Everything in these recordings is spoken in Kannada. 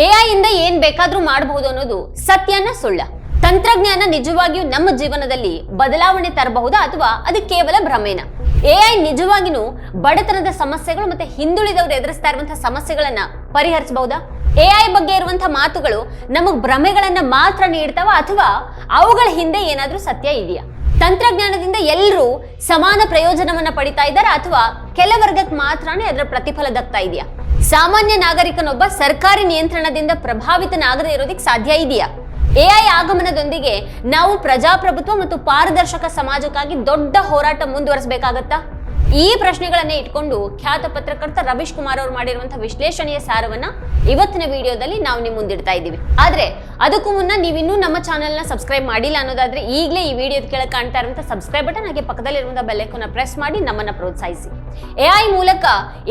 ಎಐ ಇಂದ ಏನ್ ಬೇಕಾದ್ರೂ ಮಾಡಬಹುದು ಅನ್ನೋದು ಸತ್ಯನ ಸುಳ್ಳ. ತಂತ್ರಜ್ಞಾನ ನಿಜವಾಗಿಯೂ ನಮ್ಮ ಜೀವನದಲ್ಲಿ ಬದಲಾವಣೆ ತರಬಹುದಾ ಅಥವಾ ಅದು ಕೇವಲ ಭ್ರಮೇನ? ಎಐ ನಿಜವಾಗಿಯೂ ಬಡತನದ ಸಮಸ್ಯೆಗಳು ಮತ್ತೆ ಹಿಂದುಳಿದವರು ಎದುರಿಸ್ತಾ ಇರುವಂತಹ ಸಮಸ್ಯೆಗಳನ್ನ ಪರಿಹರಿಸಬಹುದಾ? ಎಐ ಬಗ್ಗೆ ಇರುವಂತಹ ಮಾತುಗಳು ನಮಗ್ ಭ್ರಮೆಗಳನ್ನ ಮಾತ್ರ ನೀಡ್ತಾವ ಅಥವಾ ಅವುಗಳ ಹಿಂದೆ ಏನಾದ್ರೂ ಸತ್ಯ ಇದೆಯಾ? ತಂತ್ರಜ್ಞಾನದಿಂದ ಎಲ್ಲರೂ ಸಮಾನ ಪ್ರಯೋಜನವನ್ನ ಪಡಿತಾ ಇದ್ದಾರೆ ಅಥವಾ ಕೆಲ ವರ್ಗಕ್ಕೆ ಮಾತ್ರನೇ ಅದರ ಪ್ರತಿಫಲ ದಕ್ತಾ ಇದೆಯಾ? ಸಾಮಾನ್ಯ ನಾಗರಿಕನೊಬ್ಬ ಸರ್ಕಾರಿ ನಿಯಂತ್ರಣದಿಂದ ಪ್ರಭಾವಿತನಾಗದೇ ಇರೋದಕ್ಕೆ ಸಾಧ್ಯ ಇದೆಯಾ? ಎಐ ಆಗಮನದೊಂದಿಗೆ ನಾವು ಪ್ರಜಾಪ್ರಭುತ್ವ ಮತ್ತು ಪಾರದರ್ಶಕ ಸಮಾಜಕ್ಕಾಗಿ ದೊಡ್ಡ ಹೋರಾಟ ಮುಂದುವರಿಸಬೇಕಾಗತ್ತಾ? ಈ ಪ್ರಶ್ನೆಗಳನ್ನೇ ಇಟ್ಕೊಂಡು ಖ್ಯಾತ ಪತ್ರಕರ್ತ ರವೀಶ್ ಕುಮಾರ್ ಅವರು ಮಾಡಿರುವಂತಹ ವಿಶ್ಲೇಷಣೆಯ ಸಾರವನ್ನ ಇವತ್ತಿನ ವಿಡಿಯೋದಲ್ಲಿ ನಾವು ನಿಮ್ ಮುಂದಿಡ್ತಾ ಇದ್ದೀವಿ. ಆದ್ರೆ ಅದಕ್ಕೂ ಮುನ್ನ ನೀವಿನ್ನೂ ನಮ್ಮ ಚಾನೆಲ್ನ ಸಬ್ಸ್ಕ್ರೈಬ್ ಮಾಡಿಲ್ಲ ಅನ್ನೋದಾದ್ರೆ ಈಗಲೇ ಈ ವಿಡಿಯೋದ ಕೆಳಗೆ ಕಾಣ್ತಾ ಇರುವಂತಹ ಸಬ್ಸ್ಕ್ರೈಬ್ ಬಟನ್ ಹಾಗೆ ಪಕ್ಕದಲ್ಲಿರುವಂತಹ ಬೆಲ್ಲೈಕನ್ನ ಪ್ರೆಸ್ ಮಾಡಿ ನಮ್ಮನ್ನ ಪ್ರೋತ್ಸಾಹಿಸಿ. ಎಐ ಮೂಲಕ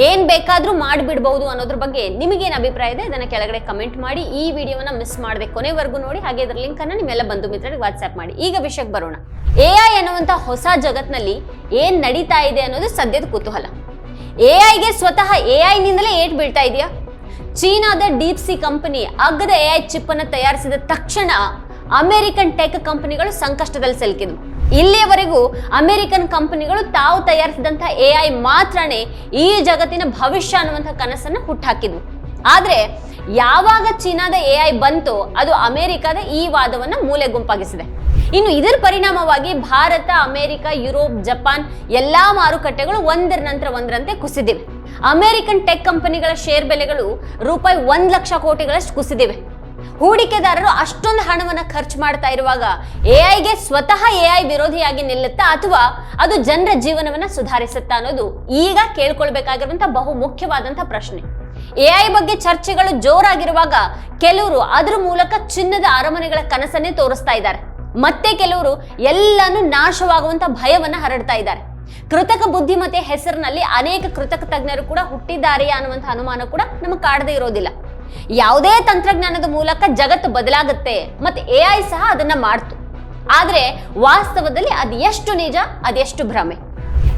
ಏನ್ ಬೇಕಾದ್ರೂ ಮಾಡಿಬಿಡಬಹುದು ಅನ್ನೋದ್ರ ಬಗ್ಗೆ ನಿಮಗೇನು ಅಭಿಪ್ರಾಯ ಇದೆ ಅದನ್ನ ಕೆಳಗಡೆ ಕಮೆಂಟ್ ಮಾಡಿ, ಈ ವಿಡಿಯೋವನ್ನ ಮಿಸ್ ಮಾಡದೆ ಕೊನೆವರೆಗೂ ನೋಡಿ, ಹಾಗೆ ಇದರ ಲಿಂಕ್ ಅನ್ನ ನಿಮ್ಮೆಲ್ಲ ಬಂಧು ಮಿತ್ರರಿಗೆ ವಾಟ್ಸ್ಆಪ್ ಮಾಡಿ. ಈಗ ವಿಷಯಕ್ಕೆ ಬರೋಣ. ಎಐ ಅನ್ನುವಂಥ ಹೊಸ ಜಗತ್ನಲ್ಲಿ ಏನ್ ನಡೀತಾ ಇದೆ ಅನ್ನೋದು ಸದ್ಯದ ಕುತೂಹಲ. ಎ ಐಗೆ ಸ್ವತಃ ಎಐ ನಿಂದಲೇ ಏಟ್ ಬೀಳ್ತಾ ಇದೆಯಾ? ಚೀನಾದ ಡೀಪ್ ಸಿ ಕಂಪನಿ ಅಗ್ಗದ ಎಐ ಚಿಪ್ ಅನ್ನು ತಯಾರಿಸಿದ ತಕ್ಷಣ ಅಮೆರಿಕನ್ ಟೆಕ್ ಕಂಪನಿಗಳು ಸಂಕಷ್ಟದಲ್ಲಿ ಸಿಲುಕಿದ್ವು. ಇಲ್ಲಿಯವರೆಗೂ ಅಮೆರಿಕನ್ ಕಂಪನಿಗಳು ತಾವು ತಯಾರಿಸಿದಂತಹ ಐ ಮಾತ್ರನೇ ಈ ಜಗತ್ತಿನ ಭವಿಷ್ಯ ಅನ್ನುವಂತಹ ಕನಸನ್ನ ಹುಟ್ಟಾಕಿದ್ವು ಆದ್ರೆ ಯಾವಾಗ ಚೀನಾದ ಎ ಐ ಬಂತೋ ಅದು ಅಮೆರಿಕದ ಈ ವಾದವನ್ನ ಮೂಲೆ ಗುಂಪಾಗಿಸಿದೆ ಇನ್ನು ಇದರ ಪರಿಣಾಮವಾಗಿ ಭಾರತ, ಅಮೆರಿಕ, ಯುರೋಪ್, ಜಪಾನ್ ಎಲ್ಲಾ ಮಾರುಕಟ್ಟೆಗಳು ಒಂದರ ನಂತರ ಒಂದರಂತೆ ಕುಸಿದಿವೆ. ಅಮೆರಿಕನ್ ಟೆಕ್ ಕಂಪನಿಗಳ ಶೇರ್ ಬೆಲೆಗಳು ರೂಪಾಯಿ ಒಂದ್ ಲಕ್ಷ ಕೋಟಿಗಳಷ್ಟು ಕುಸಿದಿವೆ. ಹೂಡಿಕೆದಾರರು ಅಷ್ಟೊಂದು ಹಣವನ್ನು ಖರ್ಚು ಮಾಡ್ತಾ ಇರುವಾಗ ಎಐಗೆ ಸ್ವತಃ ಎಐ ವಿರೋಧಿಯಾಗಿ ನಿಲ್ಲುತ್ತಾ ಅಥವಾ ಅದು ಜನರ ಜೀವನವನ್ನ ಸುಧಾರಿಸುತ್ತಾ ಅನ್ನೋದು ಈಗ ಕೇಳ್ಕೊಳ್ಬೇಕಾಗಿರುವಂತಹ ಬಹು ಮುಖ್ಯವಾದಂತಹ ಪ್ರಶ್ನೆ. ಎಐ ಬಗ್ಗೆ ಚರ್ಚೆಗಳು ಜೋರಾಗಿರುವಾಗ ಕೆಲವರು ಅದರ ಮೂಲಕ ಚಿನ್ನದ ಅರಮನೆಗಳ ಕನಸನ್ನೇ ತೋರಿಸ್ತಾ ಇದ್ದಾರೆ. ಮತ್ತೆ ಕೆಲವರು ಎಲ್ಲಾನು ನಾಶವಾಗುವಂತ ಭಯವನ್ನ ಹರಡ್ತಾ ಇದ್ದಾರೆ. ಕೃತಕ ಬುದ್ಧಿಮತ್ತೆ ಹೆಸರಿನಲ್ಲಿ ಅನೇಕ ಕೃತಕ ತಜ್ಞರು ಕೂಡ ಹುಟ್ಟಿದ್ದಾರೆ ಅನ್ನುವಂಥ ಅನುಮಾನ ಕೂಡ ನಮಗೆ ಕಾಡದೇ ಇರೋದಿಲ್ಲ. ಯಾವುದೇ ತಂತ್ರಜ್ಞಾನದ ಮೂಲಕ ಜಗತ್ತು ಬದಲಾಗುತ್ತೆ ಮತ್ತೆ ಐ ಸಹ ಅದನ್ನ ಮಾಡ್ತು. ಆದ್ರೆ ವಾಸ್ತವದಲ್ಲಿ ಅದು ಎಷ್ಟು ನಿಜ, ಅದೆಷ್ಟು ಭ್ರಮೆ.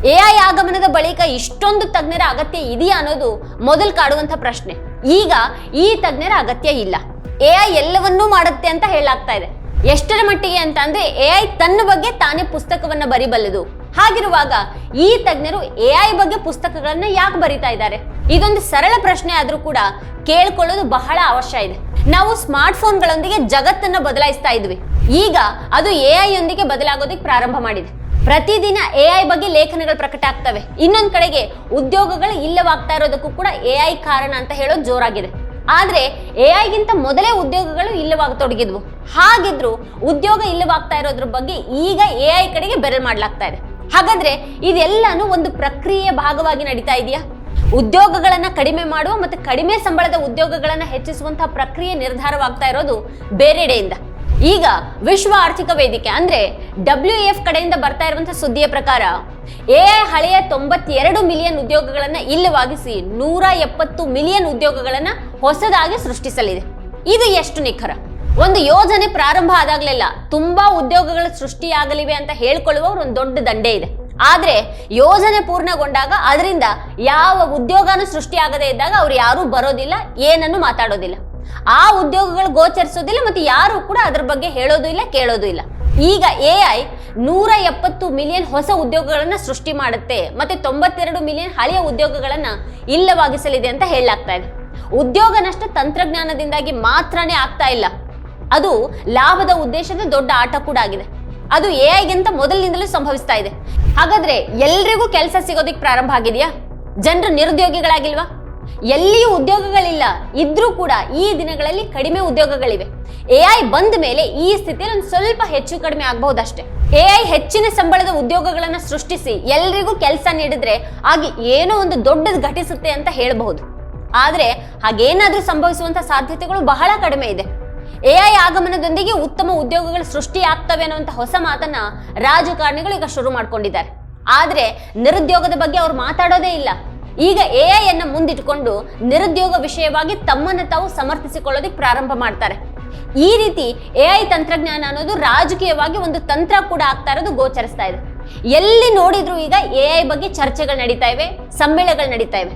ಎ ಐ ಆಗಮನದ ಬಳಿಕ ಇಷ್ಟೊಂದು ತಜ್ಞರ ಅಗತ್ಯ ಇದೆಯಾ ಅನ್ನೋದು ಮೊದಲು ಕಾಡುವಂತ ಪ್ರಶ್ನೆ. ಈಗ ಈ ತಜ್ಞರ ಅಗತ್ಯ ಇಲ್ಲ. ಎ ಐ ಎಲ್ಲವನ್ನೂ ಮಾಡುತ್ತೆ ಅಂತ ಹೇಳಾಗ್ತಾ ಇದೆ. ಎಷ್ಟರ ಮಟ್ಟಿಗೆ ಅಂತ ಅಂದ್ರೆ ಐ ತನ್ನ ಬಗ್ಗೆ ತಾನೇ ಪುಸ್ತಕವನ್ನ ಬರಿಬಲ್ಲದು. ಹಾಗಿರುವಾಗ ಈ ತಜ್ಞರು ಎಐ ಬಗ್ಗೆ ಪುಸ್ತಕಗಳನ್ನ ಯಾಕೆ ಬರಿತಾ ಇದ್ದಾರೆ? ಇದೊಂದು ಸರಳ ಪ್ರಶ್ನೆ ಆದ್ರೂ ಕೂಡ ಕೇಳ್ಕೊಳ್ಳೋದು ಬಹಳ ಅವಶ್ಯ ಇದೆ. ನಾವು ಸ್ಮಾರ್ಟ್ ಫೋನ್ಗಳೊಂದಿಗೆ ಜಗತ್ತನ್ನ ಬದಲಾಯಿಸ್ತಾ ಇದ್ವಿ. ಈಗ ಅದು ಎಐ ಯೊಂದಿಗೆ ಬದಲಾಗೋದಕ್ಕೆ ಪ್ರಾರಂಭ ಮಾಡಿದೆ. ಪ್ರತಿದಿನ ಎಐ ಬಗ್ಗೆ ಲೇಖನಗಳು ಪ್ರಕಟ ಆಗ್ತವೆ. ಇನ್ನೊಂದ್ ಕಡೆಗೆ ಉದ್ಯೋಗಗಳು ಇಲ್ಲವಾಗ್ತಾ ಇರೋದಕ್ಕೂ ಕೂಡ ಎಐ ಕಾರಣ ಅಂತ ಹೇಳೋದು ಜೋರಾಗಿದೆ. ಆದ್ರೆ ಐಗಿಂತ ಮೊದಲೇ ಉದ್ಯೋಗಗಳು ಇಲ್ಲವಾಗತೊಡಗಿದ್ವು ಹಾಗಿದ್ರು ಉದ್ಯೋಗ ಇಲ್ಲವಾಗ್ತಾ ಇರೋದ್ರ ಬಗ್ಗೆ ಈಗ ಎಐ ಕಡೆಗೆ ಬೆರಳು ಮಾಡ್ಲಾಗ್ತಾ ಇದೆ. ಹಾಗಾದ್ರೆ ಇದೆಲ್ಲಾನು ಒಂದು ಪ್ರಕ್ರಿಯೆಯ ಭಾಗವಾಗಿ ನಡೀತಾ ಇದೆಯಾ? ಉದ್ಯೋಗಗಳನ್ನ ಕಡಿಮೆ ಮಾಡುವ ಮತ್ತು ಕಡಿಮೆ ಸಂಬಳದ ಉದ್ಯೋಗಗಳನ್ನ ಹೆಚ್ಚಿಸುವಂತಹ ಪ್ರಕ್ರಿಯೆ ನಿರ್ಧಾರವಾಗ್ತಾ ಇರೋದು ಬೇರೆಡೆಯಿಂದ. ಈಗ ವಿಶ್ವ ಆರ್ಥಿಕ ವೇದಿಕೆ ಅಂದ್ರೆ ಡಬ್ಲ್ಯೂ ಎಫ್ ಕಡೆಯಿಂದ ಬರ್ತಾ ಇರುವಂತಹ ಸುದ್ದಿಯ ಪ್ರಕಾರ ಎಐ ಹಳೆಯ ತೊಂಬತ್ತೆರಡು ಮಿಲಿಯನ್ ಉದ್ಯೋಗಗಳನ್ನ ಇಲ್ಲವಾಗಿಸಿ ನೂರ ಎಪ್ಪತ್ತು ಮಿಲಿಯನ್ ಉದ್ಯೋಗಗಳನ್ನ ಹೊಸದಾಗಿ ಸೃಷ್ಟಿಸಲಿದೆ. ಇದು ಎಷ್ಟು ನಿಖರ? ಒಂದು ಯೋಜನೆ ಪ್ರಾರಂಭ ಆದಾಗ್ಲೆಲ್ಲ ತುಂಬಾ ಉದ್ಯೋಗಗಳು ಸೃಷ್ಟಿಯಾಗಲಿವೆ ಅಂತ ಹೇಳ್ಕೊಳ್ಳುವ ಒಂದು ದೊಡ್ಡ ದಂಡೆ ಇದೆ. ಆದ್ರೆ ಯೋಜನೆ ಪೂರ್ಣಗೊಂಡಾಗ ಅದರಿಂದ ಯಾವ ಉದ್ಯೋಗನೂ ಸೃಷ್ಟಿಯಾಗದೇ ಇದ್ದಾಗ ಅವ್ರು ಯಾರೂ ಬರೋದಿಲ್ಲ, ಏನನ್ನು ಮಾತಾಡೋದಿಲ್ಲ. ಆ ಉದ್ಯೋಗಗಳು ಗೋಚರಿಸೋದಿಲ್ಲ ಮತ್ತೆ ಯಾರು ಕೂಡ ಅದ್ರ ಬಗ್ಗೆ ಹೇಳೋದು ಇಲ್ಲ, ಕೇಳೋದು ಇಲ್ಲ. ಈಗ ಎ ಐ ನೂರ ಎಪ್ಪತ್ತು ಮಿಲಿಯನ್ ಹೊಸ ಉದ್ಯೋಗಗಳನ್ನು ಸೃಷ್ಟಿ ಮಾಡುತ್ತೆ ಮತ್ತೆ ತೊಂಬತ್ತೆರಡು ಮಿಲಿಯನ್ ಹಳೆಯ ಉದ್ಯೋಗಗಳನ್ನು ಇಲ್ಲವಾಗಿಸಲಿದೆ ಅಂತ ಹೇಳಲಾಗ್ತಾ ಇದೆ. ಉದ್ಯೋಗ ನಷ್ಟ ತಂತ್ರಜ್ಞಾನದಿಂದಾಗಿ ಮಾತ್ರನೇ ಆಗ್ತಾ ಇಲ್ಲ. ಅದು ಲಾಭದ ಉದ್ದೇಶದ ದೊಡ್ಡ ಆಟ ಕೂಡ ಆಗಿದೆ. ಅದು ಎ ಐಗಿಂತ ಮೊದಲಿನಿಂದಲೂ ಸಂಭವಿಸ್ತಾ ಇದೆ. ಹಾಗಾದ್ರೆ ಎಲ್ರಿಗೂ ಕೆಲಸ ಸಿಗೋದಕ್ಕೆ ಪ್ರಾರಂಭ ಆಗಿದೆಯಾ? ಜನರು ನಿರುದ್ಯೋಗಿಗಳಾಗಿಲ್ವಾ? ಎಲ್ಲಿಯೂ ಉದ್ಯೋಗಗಳಿಲ್ಲ, ಇದ್ರೂ ಕೂಡ ಈ ದಿನಗಳಲ್ಲಿ ಕಡಿಮೆ ಉದ್ಯೋಗಗಳಿವೆ. ಎ ಐ ಬಂದ ಮೇಲೆ ಈ ಸ್ಥಿತಿಯಲ್ಲಿ ಒಂದು ಸ್ವಲ್ಪ ಹೆಚ್ಚು ಕಡಿಮೆ ಆಗಬಹುದಷ್ಟೇ. ಐ ಹೆಚ್ಚಿನ ಸಂಬಳದ ಉದ್ಯೋಗಗಳನ್ನು ಸೃಷ್ಟಿಸಿ ಎಲ್ರಿಗೂ ಕೆಲಸ ನೀಡಿದ್ರೆ ಆಗ ಏನೋ ಒಂದು ದೊಡ್ಡದು ಘಟಿಸುತ್ತೆ ಅಂತ ಹೇಳಬಹುದು. ಆದರೆ ಹಾಗೇನಾದರೂ ಸಂಭವಿಸುವಂತ ಸಾಧ್ಯತೆಗಳು ಬಹಳ ಕಡಿಮೆ ಇದೆ. ಎ ಐ ಆಗಮನದೊಂದಿಗೆ ಉತ್ತಮ ಉದ್ಯೋಗಗಳು ಸೃಷ್ಟಿಯಾಗ್ತವೆ ಅನ್ನುವಂಥ ಹೊಸ ಮಾತನ್ನ ರಾಜಕಾರಣಿಗಳು ಈಗ ಶುರು ಮಾಡ್ಕೊಂಡಿದ್ದಾರೆ. ಆದರೆ ನಿರುದ್ಯೋಗದ ಬಗ್ಗೆ ಅವ್ರು ಮಾತಾಡೋದೇ ಇಲ್ಲ. ಈಗ ಎಐ ಅನ್ನ ಮುಂದಿಟ್ಟುಕೊಂಡು ನಿರುದ್ಯೋಗ ವಿಷಯವಾಗಿ ತಮ್ಮನ್ನು ತಾವು ಸಮರ್ಥಿಸಿಕೊಳ್ಳೋದಕ್ಕೆ ಪ್ರಾರಂಭ ಮಾಡ್ತಾರೆ. ಈ ರೀತಿ ಎ ಐ ತಂತ್ರಜ್ಞಾನ ಅನ್ನೋದು ರಾಜಕೀಯವಾಗಿ ಒಂದು ತಂತ್ರ ಕೂಡ ಆಗ್ತಾ ಇರೋದು ಗೋಚರಿಸ್ತಾ ಇದೆ. ಎಲ್ಲಿ ನೋಡಿದ್ರು ಈಗ ಎ ಐ ಬಗ್ಗೆ ಚರ್ಚೆಗಳು ನಡೀತಾ ಇವೆ, ಸಮ್ಮೇಳನಗಳು ನಡೀತಾ ಇವೆ.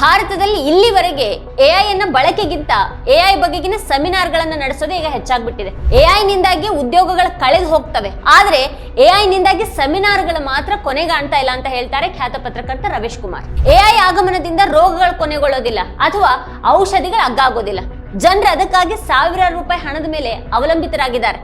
ಭಾರತದಲ್ಲಿ ಇಲ್ಲಿವರೆಗೆ ಎಐ ಅನ್ನ ಬಳಕೆಗಿಂತ ಎಐ ಬಗೆಗಿನ ಸೆಮಿನಾರ್ಗಳನ್ನ ನಡೆಸೋದೇ ಈಗ ಹೆಚ್ಚಾಗ್ಬಿಟ್ಟಿದೆ. ಎಐ ನಿಂದಾಗಿ ಉದ್ಯೋಗಗಳು ಕಳೆದು ಹೋಗ್ತವೆ. ಆದ್ರೆ ಎಐ ನಿಂದಾಗಿ ಸೆಮಿನಾರ್ಗಳು ಮಾತ್ರ ಕೊನೆಗಾಣ್ತಾ ಇಲ್ಲ ಅಂತ ಹೇಳ್ತಾರೆ ಖ್ಯಾತ ಪತ್ರಕರ್ತ ರವೀಶ್ ಕುಮಾರ್. ಎಐ ಆಗಮನದಿಂದ ರೋಗಗಳು ಕೊನೆಗೊಳ್ಳೋದಿಲ್ಲ ಅಥವಾ ಔಷಧಿಗಳು ಅಗ್ಗಾಗೋದಿಲ್ಲ. ಜನರು ಅದಕ್ಕಾಗಿ ಸಾವಿರಾರು ರೂಪಾಯಿ ಹಣದ ಮೇಲೆ ಅವಲಂಬಿತರಾಗಿದ್ದಾರೆ.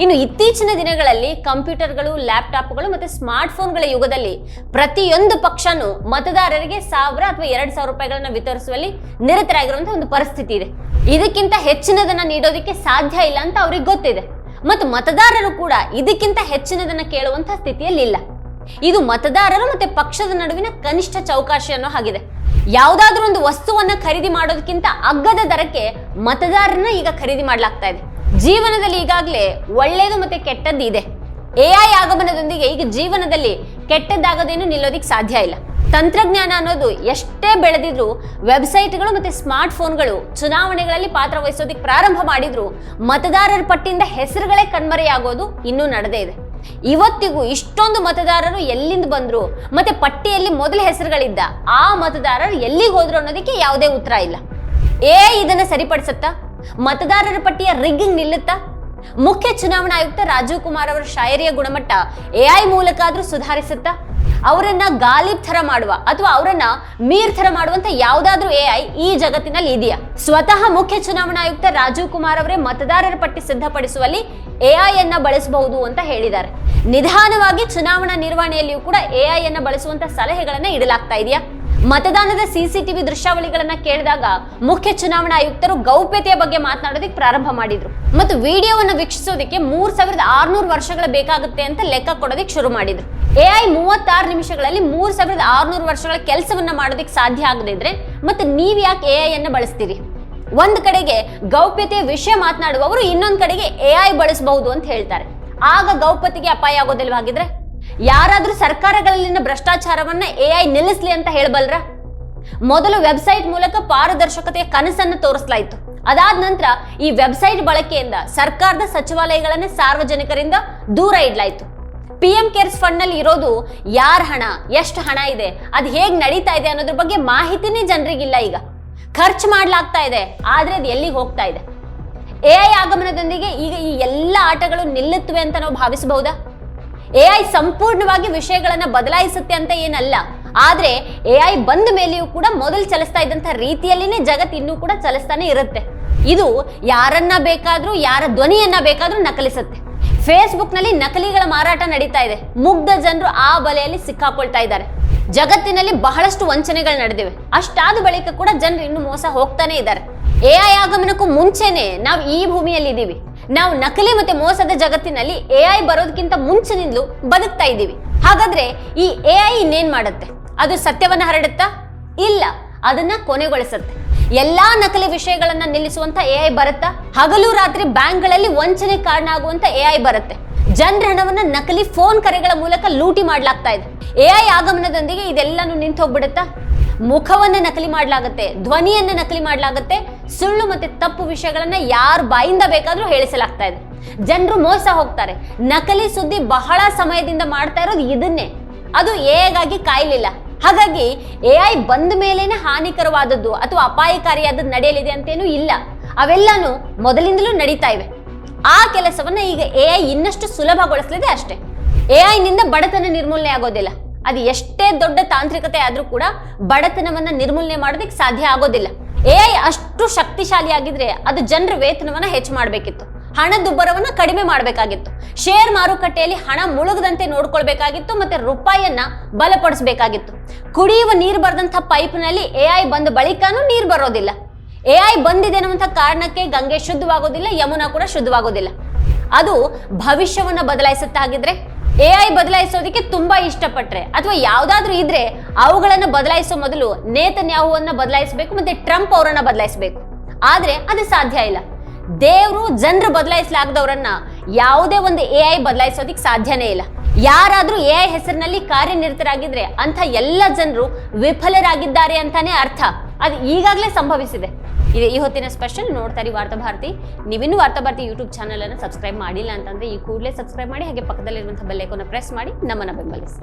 ಇನ್ನು ಇತ್ತೀಚಿನ ದಿನಗಳಲ್ಲಿ ಕಂಪ್ಯೂಟರ್ಗಳು, ಲ್ಯಾಪ್ಟಾಪ್ಗಳು ಮತ್ತೆ ಸ್ಮಾರ್ಟ್ ಫೋನ್ಗಳ ಯುಗದಲ್ಲಿ ಪ್ರತಿಯೊಂದು ಪಕ್ಷನೂ ಮತದಾರರಿಗೆ ಸಾವಿರ ಅಥವಾ ಎರಡ್ ಸಾವಿರ ರೂಪಾಯಿಗಳನ್ನ ವಿತರಿಸುವಲ್ಲಿ ನಿರತರಾಗಿರುವಂತಹ ಒಂದು ಪರಿಸ್ಥಿತಿ ಇದೆ. ಇದಕ್ಕಿಂತ ಹೆಚ್ಚಿನದನ್ನ ನೀಡೋದಕ್ಕೆ ಸಾಧ್ಯ ಇಲ್ಲ ಅಂತ ಅವ್ರಿಗೆ ಗೊತ್ತಿದೆ. ಮತ್ತು ಮತದಾರರು ಕೂಡ ಇದಕ್ಕಿಂತ ಹೆಚ್ಚಿನದನ್ನ ಕೇಳುವಂತಹ ಸ್ಥಿತಿಯಲ್ಲಿ ಇಲ್ಲ. ಇದು ಮತದಾರರು ಮತ್ತೆ ಪಕ್ಷದ ನಡುವಿನ ಕನಿಷ್ಠ ಚೌಕಾಶಿ ಅನ್ನೋ ಹಾಗಿದೆ. ಯಾವುದಾದ್ರೂ ಒಂದು ವಸ್ತುವನ್ನ ಖರೀದಿ ಮಾಡೋದಕ್ಕಿಂತ ಅಗ್ಗದ ದರಕ್ಕೆ ಮತದಾರನ ಈಗ ಖರೀದಿ ಮಾಡಲಾಗ್ತಾ ಇದೆ. ಜೀವನದಲ್ಲಿ ಈಗಾಗಲೇ ಒಳ್ಳೆಯದು ಮತ್ತೆ ಕೆಟ್ಟದ್ದು ಇದೆ. ಎ ಐ ಆಗಮನದೊಂದಿಗೆ ಈಗ ಜೀವನದಲ್ಲಿ ಕೆಟ್ಟದ್ದಾಗದೇನು ನಿಲ್ಲೋದಿಕ್ಕೆ ಸಾಧ್ಯ ಇಲ್ಲ. ತಂತ್ರಜ್ಞಾನ ಅನ್ನೋದು ಎಷ್ಟೇ ಬೆಳೆದಿದ್ರು ವೆಬ್ಸೈಟ್ಗಳು ಮತ್ತೆ ಸ್ಮಾರ್ಟ್ ಫೋನ್ಗಳು ಚುನಾವಣೆಗಳಲ್ಲಿ ಪಾತ್ರ ವಹಿಸೋದಿಕ್ಕೆ ಪ್ರಾರಂಭ ಮಾಡಿದ್ರು, ಮತದಾರರ ಪಟ್ಟಿಯಿಂದ ಹೆಸರುಗಳೇ ಕಣ್ಮರೆಯಾಗೋದು ಇನ್ನೂ ನಡೆದೇ ಇದೆ. ಇವತ್ತಿಗೂ ಇಷ್ಟೊಂದು ಮತದಾರರು ಎಲ್ಲಿಂದ ಬಂದ್ರು, ಮತ್ತೆ ಪಟ್ಟಿಯಲ್ಲಿ ಮೊದಲ ಹೆಸರುಗಳಿದ್ದ ಆ ಮತದಾರರು ಎಲ್ಲಿಗೆ ಹೋದ್ರು ಅನ್ನೋದಕ್ಕೆ ಯಾವುದೇ ಉತ್ತರ ಇಲ್ಲ. ಏ ಇದನ್ನ ಸರಿಪಡಿಸುತ್ತಾ? ಮತದಾರರ ಪಟ್ಟಿಯ ರಿಗ್ಗಿಂಗ್ ನಿಲ್ಲುತ್ತಾ? ಮುಖ್ಯ ಚುನಾವಣಾ ಆಯುಕ್ತ ರಾಜೀವ್ ಕುಮಾರ್ ಅವರ ಶಾಯರಿಯ ಗುಣಮಟ್ಟ ಎಐ ಮೂಲಕ ಆದ್ರೂ ಸುಧಾರಿಸುತ್ತಾ? ಅವರನ್ನ ಗಾಲಿಬ್ ಥರ ಮಾಡುವ ಅಥವಾ ಅವರನ್ನ ಮೀರ್ ಥರ ಮಾಡುವಂತ ಯಾವ್ದಾದ್ರೂ ಎಐ ಈ ಜಗತ್ತಿನಲ್ಲಿ ಇದೆಯಾ? ಸ್ವತಃ ಮುಖ್ಯ ಚುನಾವಣಾ ಆಯುಕ್ತ ರಾಜೀವ್ ಕುಮಾರ್ ಅವರೇ ಮತದಾರರ ಪಟ್ಟಿ ಸಿದ್ಧಪಡಿಸುವಲ್ಲಿ ಎಐ ಅನ್ನ ಬಳಸಬಹುದು ಅಂತ ಹೇಳಿದ್ದಾರೆ. ನಿಧಾನವಾಗಿ ಚುನಾವಣಾ ನಿರ್ವಹಣೆಯಲ್ಲಿಯೂ ಕೂಡ ಎಐ ಅನ್ನ ಬಳಸುವಂತ ಸಲಹೆಗಳನ್ನ ಇಡಲಾಗ್ತಾ ಇದೆಯಾ? ಮತದಾನದ ಸಿಸಿಟಿವಿ ದೃಶ್ಯಾವಳಿಗಳನ್ನ ಕೇಳಿದಾಗ ಮುಖ್ಯ ಚುನಾವಣಾ ಆಯುಕ್ತರು ಗೌಪ್ಯತೆಯ ಬಗ್ಗೆ ಮಾತನಾಡೋದಕ್ಕೆ ಪ್ರಾರಂಭ ಮಾಡಿದ್ರು. ಮತ್ತು ವಿಡಿಯೋವನ್ನು ವೀಕ್ಷಿಸೋದಕ್ಕೆ ಮೂರ್ ಸಾವಿರದ ಆರ್ನೂರು ವರ್ಷಗಳ ಬೇಕಾಗುತ್ತೆ ಅಂತ ಲೆಕ್ಕ ಕೊಡೋದಕ್ಕೆ ಶುರು ಮಾಡಿದ್ರು. ಎಐ ಮೂವತ್ತಾರು ನಿಮಿಷಗಳಲ್ಲಿ ಮೂರ್ ಸಾವಿರದ ಆರ್ನೂರು ವರ್ಷಗಳ ಕೆಲಸವನ್ನ ಮಾಡೋದಕ್ಕೆ ಸಾಧ್ಯ ಆಗದಿದ್ರೆ ಮತ್ತೆ ನೀವ್ ಯಾಕೆ ಎಐ ಅನ್ನ ಬಳಸ್ತೀರಿ? ಒಂದ್ ಕಡೆಗೆ ಗೌಪ್ಯತೆಯ ವಿಷಯ ಮಾತನಾಡುವವರು ಇನ್ನೊಂದ್ ಕಡೆಗೆ ಎಐ ಬಳಸಬಹುದು ಅಂತ ಹೇಳ್ತಾರೆ. ಆಗ ಗೌಪ್ಯತೆಗೆ ಅಪಾಯ ಆಗೋದಿಲ್ವ ಹಾಗಿದ್ರೆ? ಯಾರಾದ್ರೂ ಸರ್ಕಾರಗಳಲ್ಲಿನ ಭ್ರಷ್ಟಾಚಾರವನ್ನ ಎಐ ನಿಲ್ಲಿಸ್ಲಿ ಅಂತ ಹೇಳಬಲ್ರ? ಮೊದಲು ವೆಬ್ಸೈಟ್ ಮೂಲಕ ಪಾರದರ್ಶಕತೆಯ ಕನಸನ್ನು ತೋರಿಸಲಾಯಿತು. ಅದಾದ ನಂತರ ಈ ವೆಬ್ಸೈಟ್ ಬಳಕೆಯಿಂದ ಸರ್ಕಾರದ ಸಚಿವಾಲಯಗಳನ್ನ ಸಾರ್ವಜನಿಕರಿಂದ ದೂರ ಇಡ್ಲಾಯ್ತು. ಪಿ ಎಂ ಕೇರ್ಸ್ ಫಂಡ್ನಲ್ಲಿ ಇರೋದು ಯಾರ ಹಣ, ಎಷ್ಟು ಹಣ ಇದೆ, ಅದು ಹೇಗೆ ನಡೀತಾ ಇದೆ ಅನ್ನೋದ್ರ ಬಗ್ಗೆ ಮಾಹಿತಿನೇ ಜನರಿಗಿಲ್ಲ ಈಗ. ಖರ್ಚು ಮಾಡ್ಲಾಗ್ತಾ ಇದೆ, ಆದ್ರೆ ಅದು ಎಲ್ಲಿಗೆ ಹೋಗ್ತಾ ಇದೆ? ಎಐ ಆಗಮನದೊಂದಿಗೆ ಈಗ ಈ ಎಲ್ಲ ಆಟಗಳು ನಿಲ್ಲುತ್ತವೆ ಅಂತ ನಾವು ಭಾವಿಸಬಹುದಾ? ಎಐ ಸಂಪೂರ್ಣವಾಗಿ ವಿಷಯಗಳನ್ನ ಬದಲಾಯಿಸುತ್ತೆ ಅಂತ ಏನಲ್ಲ. ಆದ್ರೆ ಐ ಬಂದ ಮೇಲೆಯೂ ಕೂಡ ಮೊದಲು ಚಲಿಸ್ತಾ ಇದ್ದಂತ ರೀತಿಯಲ್ಲಿನೇ ಜಗತ್ ಇನ್ನೂ ಕೂಡ ಚಲಿಸ್ತಾನೆ ಇರುತ್ತೆ. ಇದು ಯಾರನ್ನ ಬೇಕಾದ್ರೂ, ಯಾರ ಧ್ವನಿಯನ್ನ ಬೇಕಾದ್ರೂ ನಕಲಿಸುತ್ತೆ. ಫೇಸ್ಬುಕ್ನಲ್ಲಿ ನಕಲಿಗಳ ಮಾರಾಟ ನಡೀತಾ ಇದೆ. ಮುಗ್ಧ ಜನರು ಆ ಬಲೆಯಲ್ಲಿ ಸಿಕ್ಕಾಕೊಳ್ತಾ ಇದ್ದಾರೆ. ಜಗತ್ತಿನಲ್ಲಿ ಬಹಳಷ್ಟು ವಂಚನೆಗಳು ನಡೆದಿವೆ. ಅಷ್ಟಾದ ಬಳಿಕ ಕೂಡ ಜನರು ಇನ್ನು ಮೋಸ ಹೋಗ್ತಾನೆ ಇದ್ದಾರೆ. ಐ ಆಗಮನಕ್ಕೂ ಮುಂಚೆನೆ ನಾವು ಈ ಭೂಮಿಯಲ್ಲಿ ಇದ್ದೀವಿ ನಾವು ನಕಲಿ ಮತ್ತೆ ಮೋಸದ ಜಗತ್ತಿನಲ್ಲಿ ಎ ಐ ಬರೋದಕ್ಕಿಂತ ಮುಂಚಿನಿಂದಲೂ ಬದುಕ್ತಾ ಇದ್ದೀವಿ. ಹಾಗಾದ್ರೆ ಈ ಎ ಐ ಇನ್ನೇನ್ ಮಾಡುತ್ತೆ? ಅದು ಸತ್ಯವನ್ನ ಹರಡುತ್ತಾ? ಇಲ್ಲ, ಅದನ್ನ ಕೊನೆಗೊಳಿಸುತ್ತೆ. ಎಲ್ಲಾ ನಕಲಿ ವಿಷಯಗಳನ್ನ ನಿಲ್ಲಿಸುವಂತ ಐ ಬರುತ್ತಾ? ಹಗಲು ರಾತ್ರಿ ಬ್ಯಾಂಕ್ಗಳಲ್ಲಿ ವಂಚನೆ ಕಾರಣ ಆಗುವಂತ ಐ ಬರುತ್ತೆ. ಜನರ ಹಣವನ್ನ ನಕಲಿ ಫೋನ್ ಕರೆಗಳ ಮೂಲಕ ಲೂಟಿ ಮಾಡ್ಲಾಗ್ತಾ ಇದೆ. ಐ ಆಗಮನದೊಂದಿಗೆ ಇದೆಲ್ಲಾನು ನಿಂತು ಹೋಗ್ಬಿಡುತ್ತಾ ಮುಖವನ್ನ ನಕಲಿ ಮಾಡಲಾಗುತ್ತೆ, ಧ್ವನಿಯನ್ನ ನಕಲಿ ಮಾಡಲಾಗುತ್ತೆ, ಸುಳ್ಳು ಮತ್ತೆ ತಪ್ಪು ವಿಷಯಗಳನ್ನ ಯಾರ ಬಾಯಿಂದ ಬೇಕಾದ್ರೂ ಹೇಳಿಸಲಾಗ್ತಾ ಇದೆ. ಜನರು ಮೋಸ ಹೋಗ್ತಾರೆ. ನಕಲಿ ಸುದ್ದಿ ಬಹಳ ಸಮಯದಿಂದ ಮಾಡ್ತಾ ಇರೋದು ಇದನ್ನೇ. ಅದು ಏಗಾಗಿ ಕಾಯ್ಲಿಲ್ಲ. ಹಾಗಾಗಿ ಎ ಐ ಬಂದ ಮೇಲೇನೆ ಹಾನಿಕರವಾದದ್ದು ಅಥವಾ ಅಪಾಯಕಾರಿಯಾದದ್ದು ನಡೆಯಲಿದೆ ಅಂತೇನೂ ಇಲ್ಲ. ಅವೆಲ್ಲಾನು ಮೊದಲಿಂದಲೂ ನಡೀತಾ ಇವೆ. ಆ ಕೆಲಸವನ್ನ ಈಗ ಎ ಐ ಇನ್ನಷ್ಟು ಸುಲಭಗೊಳಿಸಲಿದೆ ಅಷ್ಟೇ. ಎ ನಿಂದ ಬಡತನ ನಿರ್ಮೂಲನೆ ಆಗೋದಿಲ್ಲ. ಅದು ಎಷ್ಟೇ ದೊಡ್ಡ ತಾಂತ್ರಿಕತೆ ಆದರೂ ಕೂಡ ಬಡತನವನ್ನ ನಿರ್ಮೂಲನೆ ಮಾಡೋದಕ್ಕೆ ಸಾಧ್ಯ ಆಗೋದಿಲ್ಲ. ಎಐ ಅಷ್ಟು ಶಕ್ತಿಶಾಲಿ ಆಗಿದ್ರೆ ಅದು ಜನರ ವೇತನವನ್ನ ಹೆಚ್ಚು ಮಾಡಬೇಕಿತ್ತು. ಹಣದುಬ್ಬರವನ್ನ ಕಡಿಮೆ ಮಾಡಬೇಕಾಗಿತ್ತು. ಶೇರ್ ಮಾರುಕಟ್ಟೆಯಲ್ಲಿ ಹಣ ಮುಳುಗದಂತೆ ನೋಡ್ಕೊಳ್ಬೇಕಾಗಿತ್ತು ಮತ್ತೆ ರೂಪಾಯಿಯನ್ನ ಬಲಪಡಿಸಬೇಕಾಗಿತ್ತು. ಕುಡಿಯುವ ನೀರು ಬರೆದಂಥ ಪೈಪ್ನಲ್ಲಿ ಎಐ ಬಂದ ಬಳಿಕನೂ ನೀರು ಬರೋದಿಲ್ಲ. ಎಐ ಬಂದಿದೆ ಅನ್ನುವಂಥ ಕಾರಣಕ್ಕೆ ಗಂಗೆ ಶುದ್ಧವಾಗೋದಿಲ್ಲ, ಯಮುನಾ ಕೂಡ ಶುದ್ಧವಾಗೋದಿಲ್ಲ. ಅದು ಭವಿಷ್ಯವನ್ನ ಬದಲಾಯಿಸುತ್ತಾಗಿದ್ರೆ ಎಐ ಬದಲಾಯಿಸೋದಕ್ಕೆ ತುಂಬಾ ಇಷ್ಟಪಟ್ರೆ. ಅಥವಾ ಯಾವ್ದಾದ್ರು ಇದ್ರೆ ಅವುಗಳನ್ನ ಬದಲಾಯಿಸೋ ಮೊದಲು ನೇತನ್ಯಾಹುವನ್ನ ಬದಲಾಯಿಸಬೇಕು ಮತ್ತೆ ಟ್ರಂಪ್ ಅವರನ್ನ ಬದಲಾಯಿಸಬೇಕು. ಆದ್ರೆ ಅದು ಸಾಧ್ಯ ಇಲ್ಲ. ದೇವರು, ಜನರು ಬದಲಾಯಿಸಲಾಗದವರನ್ನ ಯಾವುದೇ ಒಂದು ಎ ಐ ಬದಲಾಯಿಸೋದಿಕ್ ಸಾಧ್ಯನೇ ಇಲ್ಲ. ಯಾರಾದ್ರೂ ಎ ಐ ಹೆಸರಿನಲ್ಲಿ ಕಾರ್ಯನಿರತರಾಗಿದ್ರೆ ಅಂತ ಎಲ್ಲ ಜನರು ವಿಫಲರಾಗಿದ್ದಾರೆ ಅಂತಾನೆ ಅರ್ಥ. ಅದು ಈಗಾಗಲೇ ಸಂಭವಿಸಿದೆ. ಇದು. ಈ ಹೊತ್ತಿನ ಸ್ಪೆಷಲ್ ನೋಡ್ತಾರೆ ವಾರ್ತಾ ಭಾರತಿ. ನೀವಿನ್ನೂ ವಾರ್ತಾ ಭಾರತಿ ಯೂಟ್ಯೂಬ್ ಚಾನಲ್ ಅನ್ನು ಸಬ್ಸ್ಕ್ರೈಬ್ ಮಾಡಿಲ್ಲ ಅಂತಂದ್ರೆ ಈ ಕೂಡಲೇ ಸಬ್ಸ್ಕ್ರೈಬ್ ಮಾಡಿ, ಹಾಗೆ ಪಕ್ಕದಲ್ಲಿರುವಂತಹ ಬೆಲ್ಲೈಕೋನ ಪ್ರೆಸ್ ಮಾಡಿ, ನಮ್ಮನ್ನ ಬೆಂಬಲಿಸಿ.